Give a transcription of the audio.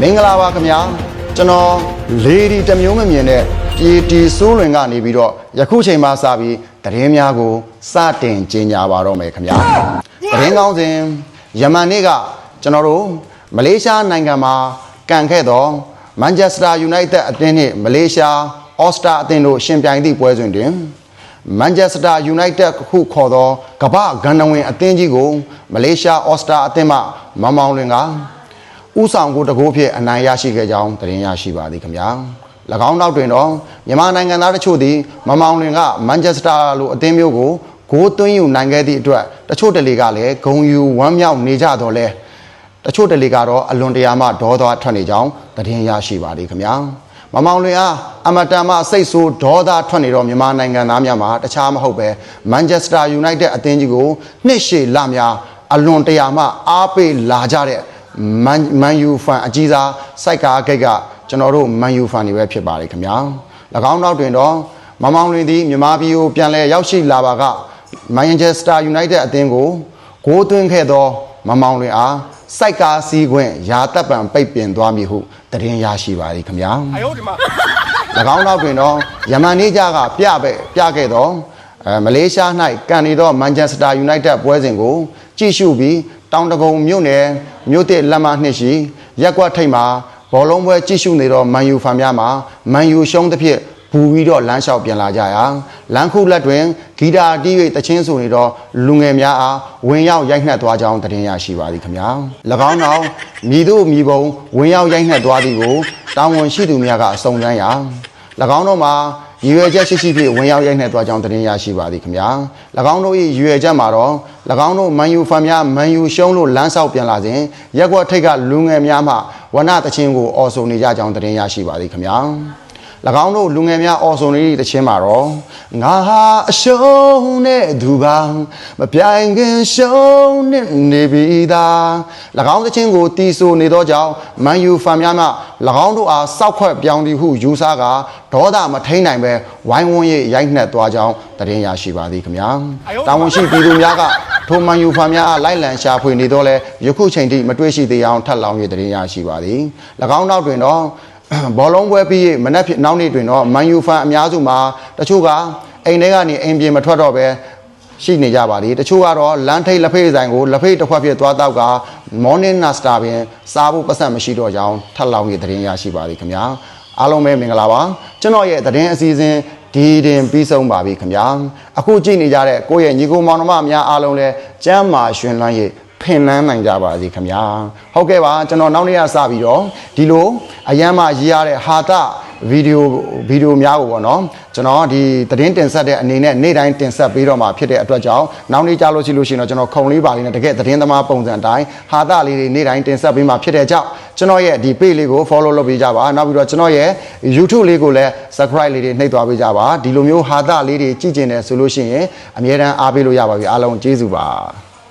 မင်္ဂလာပါခင်ဗျာကျွန်တော်လေဒီတစ်မျိုးမမြင်တဲ့ပြည်တီစိုးလွင်ကနေပြီးတော့ယခုချိန်မှစပြီးသတင်းများကိုစတင်ကြေညာပါတော့မယ်ခင်ဗျာသတင်းကောင်းစဉ်ယမန်နေ့ကကျွန်တော်တို့မလေးရှားနိုင်ငံမှာကန်ခဲ့သောမန်ချက်စတာယူနိုက်တက်အသင်းနှင့်မလေးရှားအော်စတာအသင်းတို့ရှင်ပြိုင်သည့်ပွဲစဉ်တွင်မန်ချက်စတာယူနိုက်တက်ဟုခေါ်သောကမ္ဘာဂန္ဓဝင်အသင်းကြီးကိုမလေးရှားအော်စတာအသင်းမှမမောင်လွင်က ဥဆောင်ကိုတကိုးဖြစ်အနိုင်ရရှိခဲ့ကြောင်းသတင်းရရှိပါသည်ခင်ဗျာ၎င်းနောက်တွင်တော့မြန်မာနိုင်ငံသားတချို့သည်မမောင်လွင်ကမန်ချက်စတာလိုအသင်းမျိုးကိုဂိုးသွင်းယူနိုင်ခဲ့သည့်အတွက်တချို့တလေကလည်းဂုံယူဝမ်းမြောက်နေကြတော့လဲတချို့တလေကတော့အလွန်တရာမှဒေါသထွက်နေကြောင်းသတင်းရရှိပါသည်ခင်ဗျာမမောင်လွင်အားအမတန်မှစိတ်ဆိုးဒေါသထွက်နေတော့မြန်မာနိုင်ငံသားများမှာတခြားမဟုတ်ပဲမန်ချက်စတာယူနိုက်တက်အသင်းကြီးကိုနှစ်ရှည်လများအလွန်တရာမှအားပေးလာကြတဲ့ မန်မန်ယူဖန်အကြီးစားစိုက်ကားဂိတ်ကကျွန်တော်တို့မန်ယူဖန်တွေပဲဖြစ်ပါတယ်ခင်ဗျာ၎င်းနောက်တွင်တော့မမောင်လင်းသည်မြန်မာပြည်ကိုပြန်လည်ရောက်ရှိလာပါကမန်ချက်စတာယူနိုက်တက်အသင်းကိုဂိုးသွင်းခဲ့သော မမောင်လင်းအားစိုက်ကားစီးခွင့်ရာတပ်ပံပိတ်ပင်သွားမည်ဟုတရင်ရရှိပါသည်ခင်ဗျာ၎င်းနောက်တွင်တော့ယမန်နေကြကပြပဲပြခဲ့သောမလေးရှား၌ကန်နေသောမန်ချက်စတာယူနိုက်တက်ပွဲစဉ်ကိုကြည့်ရှုပြီး တောင်တကုံမြို့နယ်မြို့တစ်လက်မနှစ်ရှိရက်ကွက်ထိပ်မှာဘောလုံးပွဲကြည့်ရှုနေတော့မန်ယူဖန်များမှာမန်ယူရှုံးသဖြင့်ဘူပြီးတော့လမ်းလျှောက်ပြန်လာကြရာလမ်းခုလက်တွင်ဂီတာတီး၍တချင်းဆိုနေတော့လူငယ်များအားဝင်ရောက်ရိုက်နှက်သွားကြောင်းသတင်းရရှိပါသည်ခင်ဗျာ၎င်းနောက်မြည်တို့မြည်ပုံဝင်ရောက်ရိုက်နှက်သွားသည်ကိုတာဝန်ရှိသူများကအစုံစမ်းရာ၎င်းတို့မှာ ရည်ရွယ်ချက်ရှိရှိဖြင့်ဝင်ရောက်ရိုက်နှက်သွားကြောင်းသတင်းရရှိပါသည်ခင်ဗျာ၎င်းတို့၏ရည်ရွယ်ချက်မှာတော့၎င်းတို့မန်ယူဖန်များမန်ယူရှုံးလို့လမ်းဆောက်ပြန်လာစဉ်ရက်ကွက်ထိပ်ကလူငယ်များမှဝနတချင်းကိုအော်ဆိုနေကြကြောင်းသတင်းရရှိပါသည်ခင်ဗျာ၎ င်းတို့လူငယ်များအော်ဆိုနေသည့်တခြင်းမှာတော့ငါဟာအရှုံးနဲ့သူပါမပြိုင်ခင်ရှုံးနဲ့နေပြီသား၎င်းသခြင်းကိုတီးဆိုနေသောကြောင့်မန်ယူဖန်များမှ၎င်းတို့အားစောက်ခွက်ပြောင်းသည်ဟုယူဆကာဒေါသမထိန်နိုင်ပဲဝိုင်းဝန်းရိရိုက်နှက်သွားကြောင်းသတင်းရရှိပါသည်ခင်ဗျာတာဝန်ရှိပြည်သူများကထိုမန်ယူဖန်များအားလိုက်လံရှာဖွေနေတော့လဲယခုချိန်ထိမတွေ့ရှိသေးအောင်ထပ်လောင်း၍သတင်းရရှိပါသည်၎င်းနောက်တွင်တော့ ဘောလုံးပွဲပြီးမနက်ဖြစ်နောက်နေ့တွင်တော့မန်ယူဖန်အများစုမှာတချို့ကအိမ်ထဲကနေအိမ်ပြင်မထွက်တော့ပဲရှိနေကြပါသည်တချို့ကတော့လမ်းထိပ်လက်ဖေးဆိုင်ကိုလက်ဖေးတစ်ခွက်ဖြစ်သွားတော့က morning nasta ပင်စားဖို့ပတ်စံမရှိတော့ကြောင်းထပ်လောင်းရသတင်းရရှိပါသည်ခင်ဗျာအားလုံးပဲမင်္ဂလာပါကျွန်တော်ရဲ့သတင်းအစီအစဉ်ဒီတင်ပြီးဆုံးပါပြီခင်ဗျာအခုကြည့်နေကြတဲ့ကိုယ့်ရဲ့ညီကိုမောင်နှမများအားလုံးလည်းကျမ်းမာရှင်လန်းရဲ့ ဖင်လန်းနိုင်ကြပါစေခင်ဗျာဟုတ်ကဲ့ပါကျွန်တော်နောက်နေ့ကစပြီးတော့ဒီလိုအရန်မှရေးရတဲ့ဟာတာဗီဒီယိုဗီဒီယိုများကိုပေါ့နော်ကျွန်တော်ဒီသတင်းတင်ဆက်တဲ့အနေနဲ့နေ့တိုင်းတင်ဆက်ပေးတော့မှာဖြစ်တဲ့အတွက်ကြောင့်နောက်နေ့ကြာလို့ရှိလို့ရှိရင်တော့ကျွန်တော်ခုံလေးပါလေးနဲ့တကယ်သတင်းသမားပုံစံအတိုင်းဟာတာလေးတွေနေ့တိုင်းတင်ဆက်ပေးမှာဖြစ်တဲ့ကြောင့်ကျွန်တော်ရဲ့ဒီ page လေးကို follow လုပ်ပေးကြပါနောက်ပြီးတော့ကျွန်တော်ရဲ့ YouTube လေးကိုလည်း subscribe လေးတွေနှိပ်သွားပေးကြပါဒီလိုမျိုးဟာတာလေးတွေကြည့်ကျင်တယ်ဆိုလို့ရှိရင်အမြဲတမ်းအားပေးလို့ရပါပြီအားလုံးကျေးဇူးပါ